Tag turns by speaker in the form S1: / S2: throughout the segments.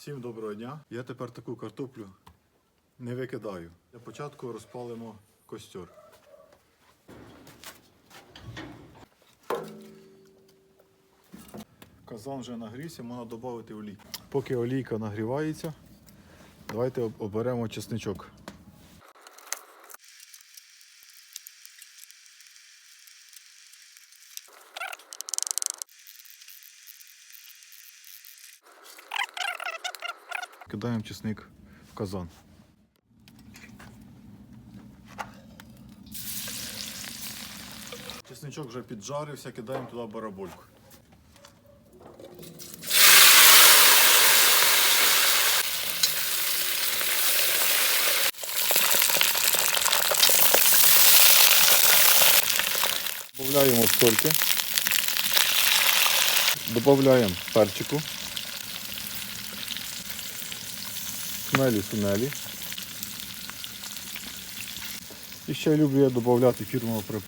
S1: Всім доброго дня. Я тепер таку картоплю не викидаю. Для початку розпалимо костер. Казан вже нагрівся, можна додати олій. Поки олійка нагрівається, давайте оберемо чесничок. Кидаємо чесник в казан. Чесничок вже піджарився, кидаємо туди барабольку. Добавляємо сольки. Добавляємо перчику. Хмелі сунелі. І ще люблю я додати фірмового прип.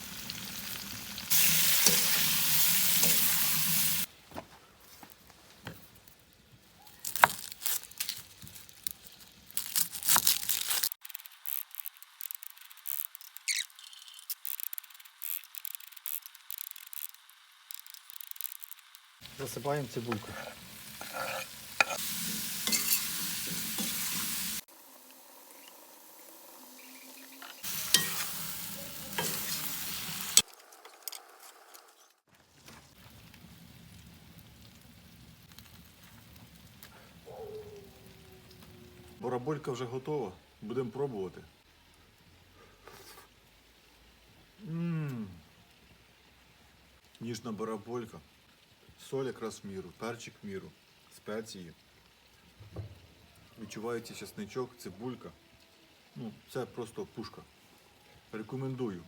S1: Засипаємо цибульку. Бараболька вже готова. Будемо пробувати. Ммм. Ніжна бараболька. Соль якраз в міру, перчик в міру, спеції. Відчувається чесничок, цибулька. Ну, це просто пушка. Рекомендую.